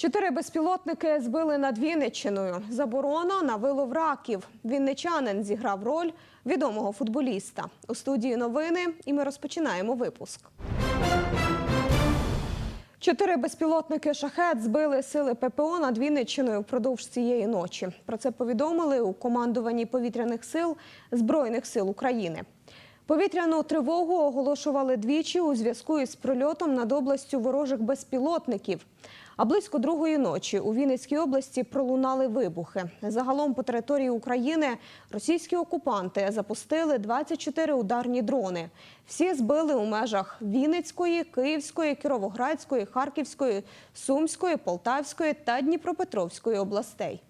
Чотири безпілотники збили над Вінниччиною. Заборона на вилов раків. Вінничанин зіграв роль відомого футболіста. У студії новини і ми розпочинаємо випуск. Чотири безпілотники шахет збили сили ППО над Вінниччиною впродовж цієї ночі. Про це повідомили у командуванні повітряних сил Збройних сил України. Повітряну тривогу оголошували двічі у зв'язку із прильотом над областю ворожих безпілотників. А близько другої ночі у Вінницькій області пролунали вибухи. Загалом по території України російські окупанти запустили 24 ударні дрони. Всі збили у межах Вінницької, Київської, Кіровоградської, Харківської, Сумської, Полтавської та Дніпропетровської областей.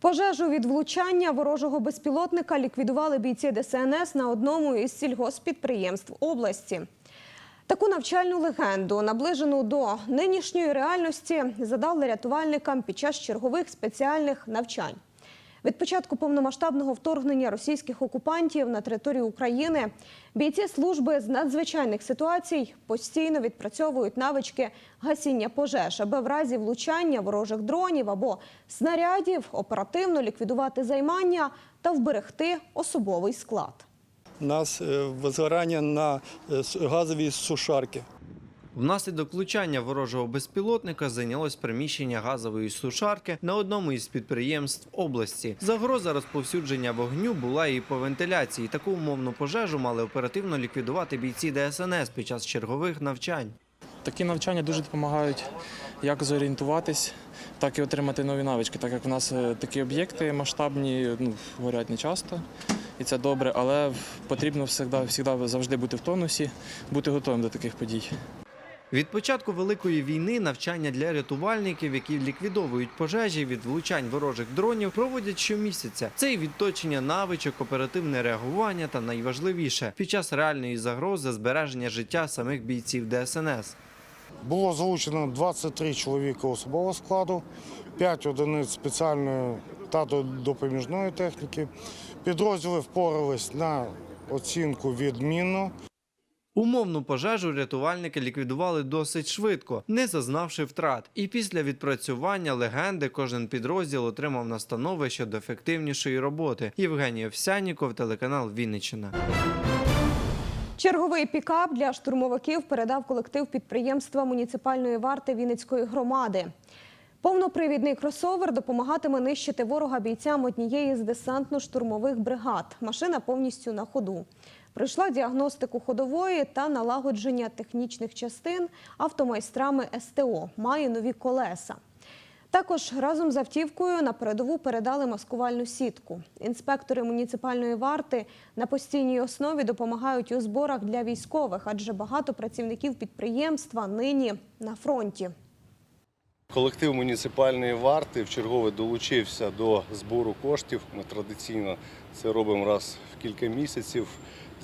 Пожежу від влучання ворожого безпілотника ліквідували бійці ДСНС на одному із сільгоспідприємств області. Таку навчальну легенду, наближену до нинішньої реальності, задали рятувальникам під час чергових спеціальних навчань. Від початку повномасштабного вторгнення російських окупантів на територію України бійці служби з надзвичайних ситуацій постійно відпрацьовують навички гасіння пожеж, аби в разі влучання ворожих дронів або снарядів оперативно ліквідувати займання та вберегти особовий склад. Нас е, возгорання на е, с- газовій сушарці. Внаслідок влучання ворожого безпілотника зайнялось приміщення газової сушарки на одному із підприємств області. Загроза розповсюдження вогню була і по вентиляції. Таку умовну пожежу мали оперативно ліквідувати бійці ДСНС під час чергових навчань. Такі навчання дуже допомагають як зорієнтуватись, так і отримати нові навички, так як в нас е, такі об'єкти масштабні, ну, горять не часто, і це добре, але потрібно завжди, завжди бути в тонусі, бути готовим до таких подій. Від початку великої війни навчання для рятувальників, які ліквідовують пожежі від влучань ворожих дронів, проводять щомісяця. Це і відточення навичок, оперативне реагування та найважливіше під час реальної загрози збереження життя самих бійців ДСНС. Було залучено 23 чоловіка особового складу, 5 одиниць спеціальної та допоміжної техніки. Підрозділи впорались на оцінку відмінно. Умовну пожежу рятувальники ліквідували досить швидко, не зазнавши втрат. І після відпрацювання легенди кожен підрозділ отримав настанови щодо ефективнішої роботи. Євгеній Овсяніков, телеканал Вінниччина. Черговий пікап для штурмовиків передав колектив підприємства муніципальної варти Вінницької громади. Повнопривідний кросовер допомагатиме нищити ворога бійцям однієї з десантно-штурмових бригад. Машина повністю на ходу. Пройшла діагностику ходової та налагодження технічних частин автомайстрами СТО. Має нові колеса. Також разом з автівкою на передову передали маскувальну сітку. Інспектори муніципальної варти на постійній основі допомагають у зборах для військових, адже багато працівників підприємства нині на фронті. Колектив муніципальної варти вчергове долучився до збору коштів. Ми традиційно це робимо раз в кілька місяців.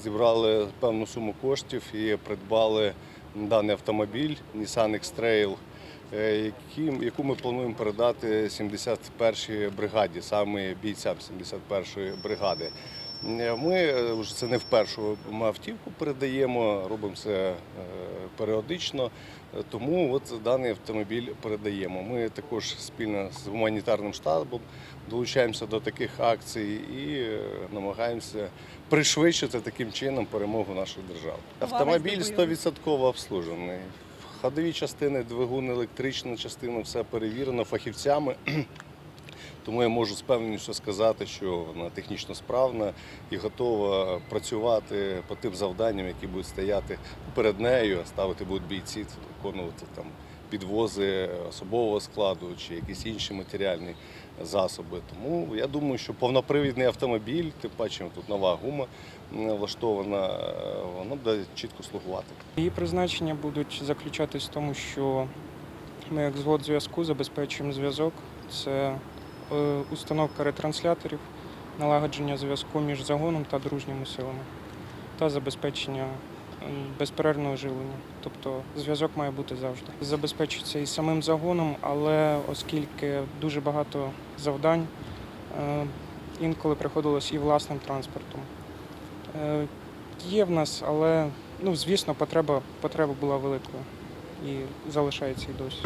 Зібрали певну суму коштів і придбали даний автомобіль Nissan X-Trail, е, яку ми плануємо передати 71-й бригаді, саме бійцям 71-ї бригади. Е, Ми е, вже це не вперше ми автівку передаємо, робимо це е, періодично. Тому от даний автомобіль передаємо. Ми також спільно з гуманітарним штабом долучаємося до таких акцій і намагаємося пришвидшити таким чином перемогу нашої держави. Автомобіль 100% обслужений. Ходові частини, двигун, електрична частина, все перевірено фахівцями. Тому я можу з певністю сказати, що вона технічно справна і готова працювати по тим завданням, які будуть стояти перед нею, ставити будуть бійці, виконувати там підвози особового складу чи якісь інші матеріальні засоби. Тому я думаю, що повнопривідний автомобіль, тим паче тут нова гума влаштована, воно буде чітко слугувати. Її призначення будуть заключатись в тому, що ми як звод зв'язку забезпечуємо зв'язок. Це установка ретрансляторів, налагодження зв'язку між загоном та дружніми силами та забезпечення безперервного живлення. Тобто зв'язок має бути завжди. Забезпечується і самим загоном, але оскільки дуже багато завдань, е, інколи приходилось і власним транспортом. Е, Є в нас, але ну, звісно, потреба, потреба була великою. і залишається і досі.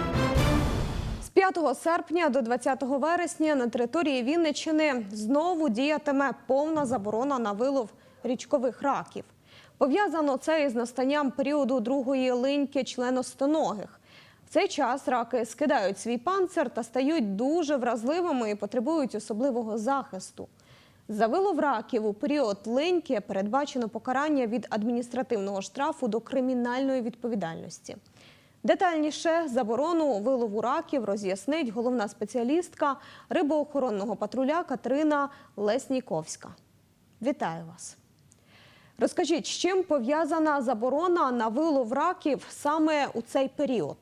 З 5 серпня до 20 вересня на території Вінниччини знову діятиме повна заборона на вилов річкових раків. Пов'язано це із настанням періоду другої линьки членостоногих. В цей час раки скидають свій панцир та стають дуже вразливими і потребують особливого захисту. За вилов раків у період линьки передбачено покарання від адміністративного штрафу до кримінальної відповідальності. Детальніше заборону вилову раків роз'яснить головна спеціалістка рибоохоронного патруля Катерина Лесніковська. Вітаю вас. Розкажіть, з чим пов'язана заборона на вилов раків саме у цей період?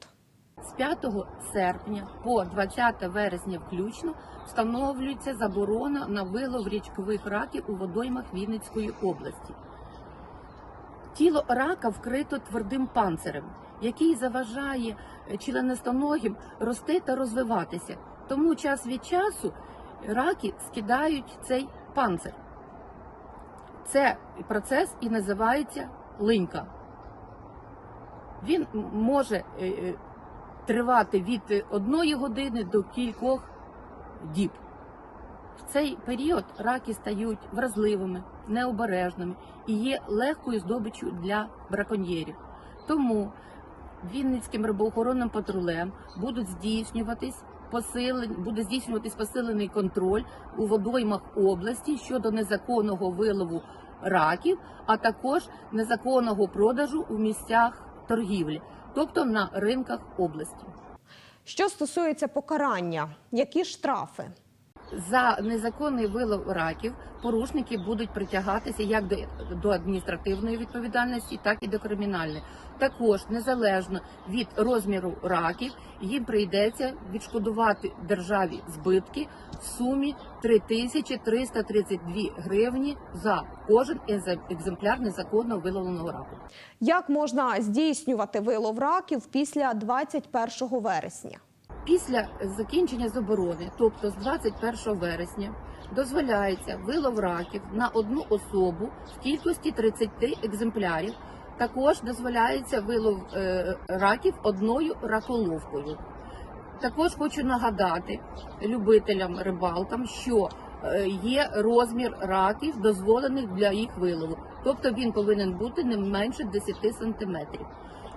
З 5 серпня по 20 вересня включно встановлюється заборона на вилов річкових раків у водоймах Вінницької області. Тіло рака вкрито твердим панцирем, який заважає е, членистоногим рости та розвиватися. Тому час від часу раки скидають цей панцир. Це процес і називається линька. Він може е, е, тривати від одної години до кількох діб. В цей період раки стають вразливими, необережними і є легкою здобиччю для браконьєрів. Тому Вінницьким рибоохоронним патрулем будуть здійснюватись посилень, буде здійснюватись посилений контроль у водоймах області щодо незаконного вилову раків, а також незаконного продажу у місцях торгівлі, тобто на ринках області. Що стосується покарання, які штрафи? За незаконний вилов раків порушники будуть притягатися як до, до адміністративної відповідальності, так і до кримінальної. Також незалежно від розміру раків їм прийдеться відшкодувати державі збитки в сумі 3332 гривні за кожен екземпляр незаконно виловленого раку. Як можна здійснювати вилов раків після 21 вересня? Після закінчення заборони, тобто з 21 вересня, дозволяється вилов раків на одну особу в кількості 30 екземплярів. Також дозволяється вилов е, раків одною раколовкою. Також хочу нагадати любителям рибалкам, що е, є розмір раків, дозволених для їх вилову. Тобто він повинен бути не менше 10 сантиметрів.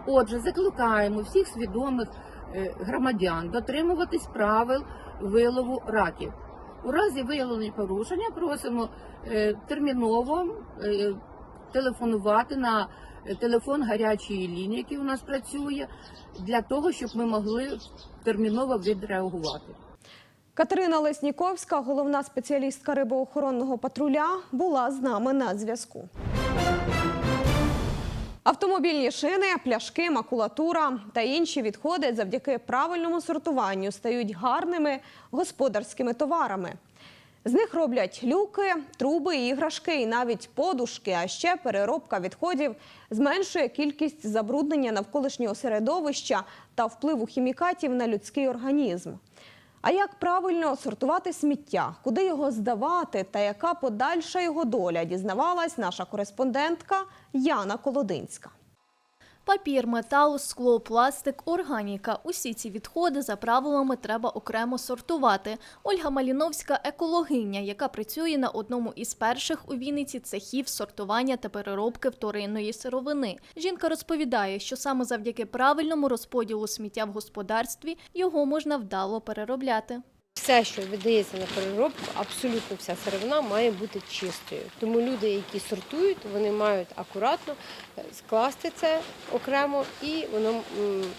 Отже, закликаємо всіх свідомих громадян дотримуватись правил вилову раків. У разі виявлення порушення просимо е, терміново е, телефонувати на е, телефон гарячої лінії, який у нас працює, для того, щоб ми могли терміново відреагувати. Катерина Лесніковська, головна спеціалістка рибоохоронного патруля, була з нами на зв'язку. Автомобільні шини, пляшки, макулатура та інші відходи завдяки правильному сортуванню стають гарними господарськими товарами. З них роблять люки, труби, іграшки і навіть подушки. А ще переробка відходів зменшує кількість забруднення навколишнього середовища та впливу хімікатів на людський організм. А як правильно сортувати сміття, куди його здавати? Та яка подальша його доля, дізнавалась наша кореспондентка Яна Колодинська. Папір, метал, скло, пластик, органіка – усі ці відходи за правилами треба окремо сортувати. Ольга Маліновська – екологиня, яка працює на одному із перших у Вінниці цехів сортування та переробки вторинної сировини. Жінка розповідає, що саме завдяки правильному розподілу сміття в господарстві його можна вдало переробляти. Все, що видається на переробку, абсолютно вся сировина має бути чистою. Тому люди, які сортують, вони мають акуратно е, скласти це окремо і воно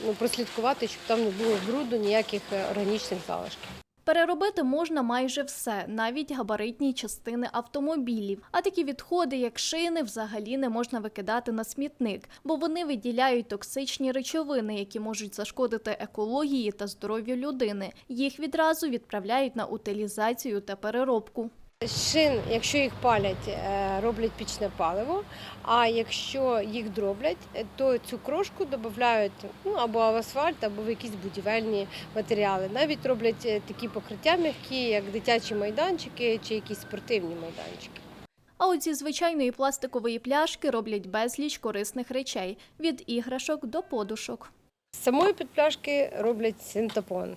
ну, прослідкувати, щоб там не було бруду, ніяких е, органічних залишків. Переробити можна майже все, навіть габаритні частини автомобілів. А такі відходи, як шини, взагалі не можна викидати на смітник, бо вони виділяють токсичні речовини, які можуть зашкодити екології та здоров'ю людини. Їх відразу відправляють на утилізацію та переробку. Шин, якщо їх палять, е, роблять пічне паливо. А якщо їх дроблять, е, то цю крошку додають ну, або в асфальт, або в якісь будівельні матеріали. Навіть роблять е, такі покриття м'які, як дитячі майданчики чи якісь спортивні майданчики. А от зі звичайної пластикової пляшки роблять безліч корисних речей від іграшок до подушок. З самої підпляшки роблять синтепон,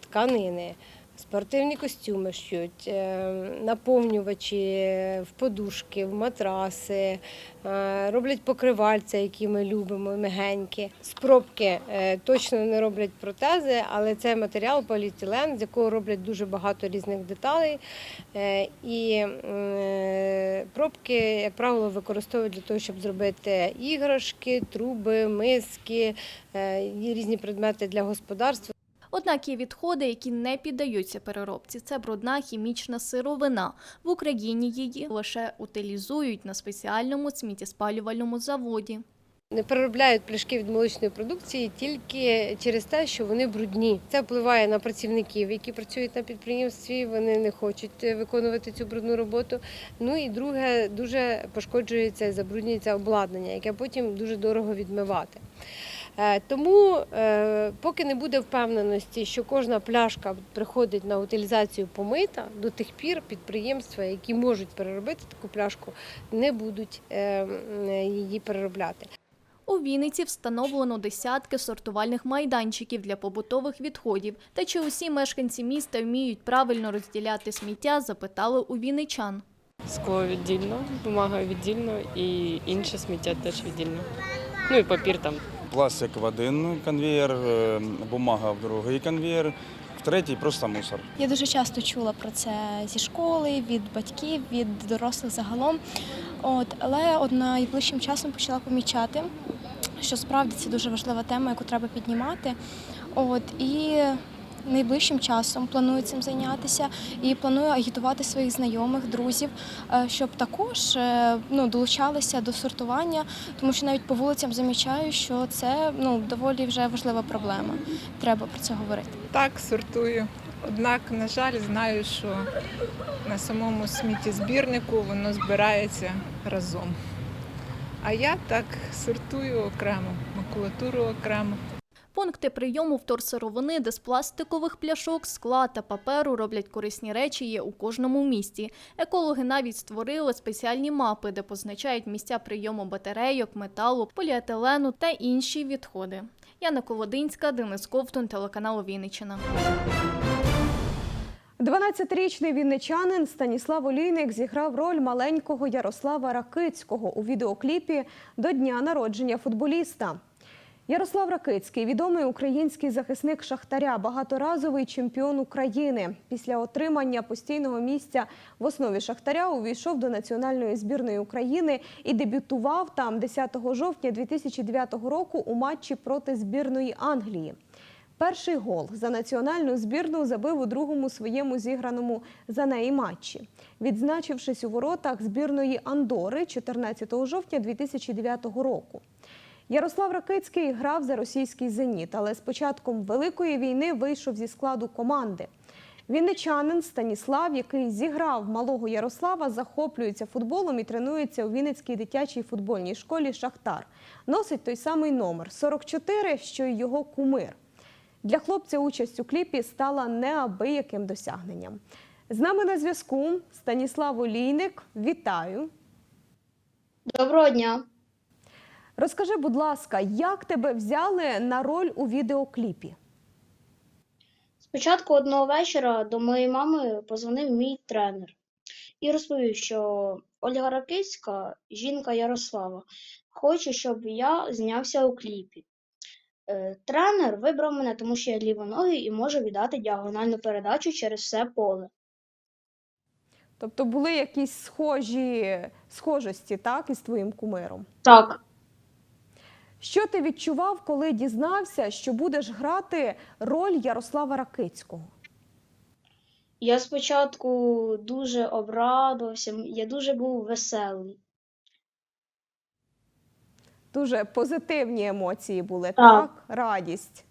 тканини, спортивні костюми шьють, е, наповнювачі в подушки, в матраси, е, роблять покривальця, які ми любимо, мягенькі. З пробки е, точно не роблять протези, але це матеріал поліетилен, з якого роблять дуже багато різних деталей. І пробки, як правило, використовують для того, щоб зробити іграшки, труби, миски, різні предмети для господарства. Однак є відходи, які не піддаються переробці. Це брудна хімічна сировина. В Україні її лише утилізують на спеціальному сміттєспалювальному заводі. Не переробляють пляшки від молочної продукції тільки через те, що вони брудні. Це впливає на працівників, які працюють на підприємстві. Вони не хочуть е, виконувати цю брудну роботу. Ну і друге, дуже пошкоджується забруднюється обладнання, яке потім дуже дорого відмивати. Е, Тому, е, поки не буде впевненості, що кожна пляшка приходить на утилізацію помита, до тих пір підприємства, які можуть переробити таку пляшку, не будуть е, її переробляти. У Вінниці встановлено десятки сортувальних майданчиків для побутових відходів. Та чи усі мешканці міста вміють правильно розділяти сміття, запитали у вінничан. Скло віддільно, бумага віддільно і інше сміття теж віддільно. Ну і папір там. Пластик в один конвеєр, е, бумага в другий конвеєр, в третій просто мусор. Я дуже часто чула про це зі школи, від батьків, від дорослих загалом. От, але от найближчим часом почала помічати, що справді це дуже важлива тема, яку треба піднімати. От, і найближчим часом планую цим зайнятися і планую агітувати своїх знайомих, друзів, е, щоб також е, ну, долучалися до сортування, тому що навіть по вулицям замічаю, що це ну, доволі вже важлива проблема. Треба про це говорити. Так, сортую. Однак, на жаль, знаю, що на самому сміттєзбірнику воно збирається разом. А я так сортую окремо, макулатуру окремо. Пункти прийому вторсировини, де з пластикових пляшок, скла та паперу роблять корисні речі, є у кожному місті. Екологи навіть створили спеціальні мапи, де позначають місця прийому батарейок, металу, поліетилену та інші відходи. Яна Колодинська, Денис Ковтун, телеканал Вінниччина. 12-річний вінничанин Станіслав Олійник зіграв роль маленького Ярослава Ракицького у відеокліпі до дня народження футболіста. Ярослав Ракицький відомий український захисник Шахтаря, багаторазовий чемпіон України. Після отримання постійного місця в основі Шахтаря увійшов до національної збірної України і дебютував там 10 жовтня 2009 року у матчі проти збірної Англії. Перший гол за національну збірну забив у другому своєму зіграному за неї матчі, відзначившись у воротах збірної Андори 14 жовтня 2009 року. Ярослав Ракицький грав за російський зеніт, але з початком Великої війни вийшов зі складу команди. Вінничанин Станіслав, який зіграв малого Ярослава, захоплюється футболом і тренується у Вінницькій дитячій футбольній школі Шахтар. Носить той самий номер 44, що й його кумир. Для хлопця участь у кліпі стала неабияким досягненням. З нами на зв'язку Станіслав Олійник. Вітаю! Доброго дня. Розкажи, будь ласка, як тебе взяли на роль у відеокліпі? Спочатку одного вечора до моєї мами позвонив мій тренер і розповів, що Ольга Ракицька, жінка Ярослава, хоче, щоб я знявся у кліпі. Е, Тренер вибрав мене, тому що я лівоногий і можу віддати діагональну передачу через все поле. Тобто були якісь схожі схожості, так, із твоїм кумиром? Так, Що ти відчував, коли дізнався, що будеш грати роль Ярослава Ракицького? я спочатку дуже обрадувався, я дуже був веселий. Дуже позитивні емоції були, Так. так? Радість.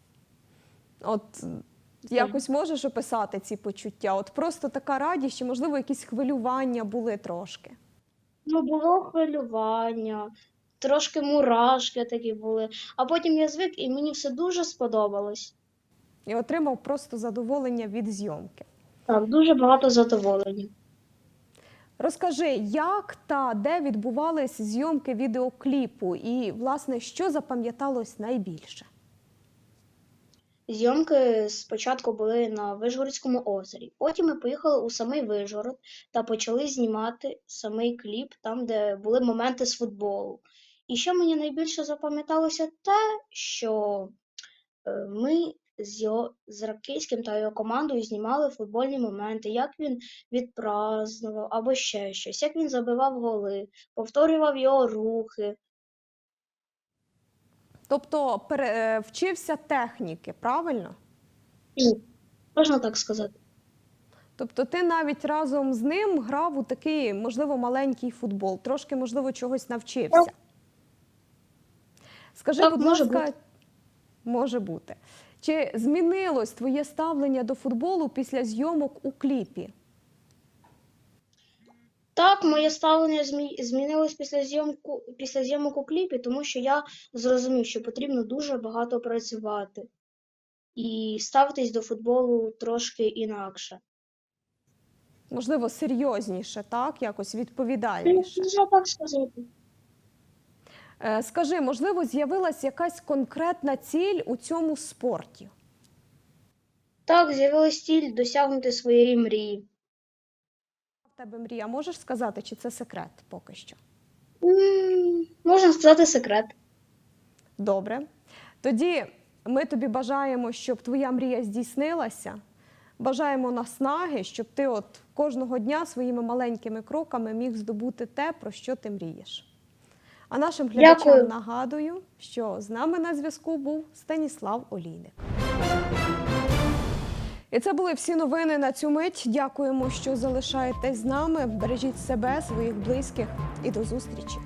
От якось можеш описати ці почуття? От просто така радість, чи, можливо, якісь хвилювання були трошки? Ну, було хвилювання, трошки мурашки такі були, а потім я звик і мені все дуже сподобалось. І отримав просто задоволення від зйомки. Так, дуже багато задоволення. Розкажи, як та де відбувались зйомки відеокліпу, і, власне, що запам'яталось найбільше? Зйомки спочатку були на Вишгородському озері. Потім ми поїхали у самий Вишгород та почали знімати самий кліп, там, де були моменти з футболу. І що мені найбільше запам'яталося те, що ми з його з Ракицьким та його командою знімали футбольні моменти, як він відпразнував або ще щось, як він забивав голи, повторював його рухи. Тобто пере- е, вчився техніки, правильно? І, можна так сказати. Тобто ти навіть разом з ним грав у такий, можливо, маленький футбол, трошки, можливо, чогось навчився. Скажи, Так, будь може ласка, бути. може бути. Чи змінилось твоє ставлення до футболу після зйомок у кліпі? Так, моє ставлення змінилось після зйомку після зйомок у кліпі, тому що я зрозумів, що потрібно дуже багато працювати і ставитись до футболу трошки інакше. Можливо, серйозніше, так? Якось відповідальніше. Можна так сказати. Е, Скажи, можливо, з'явилась якась конкретна ціль у цьому спорті? Так, з'явилась ціль досягнути своєї мрії. В тебе мрія, можеш сказати, чи це секрет поки що? Можна сказати секрет. Добре. Тоді ми тобі бажаємо, щоб твоя мрія здійснилася. Бажаємо наснаги, щоб ти от кожного дня своїми маленькими кроками міг здобути те, про що ти мрієш. А нашим глядачам Дякую. нагадую, що з нами на зв'язку був Станіслав Олійник. І це були всі новини на цю мить. Дякуємо, що залишаєтесь з нами. Бережіть себе, своїх близьких і до зустрічі.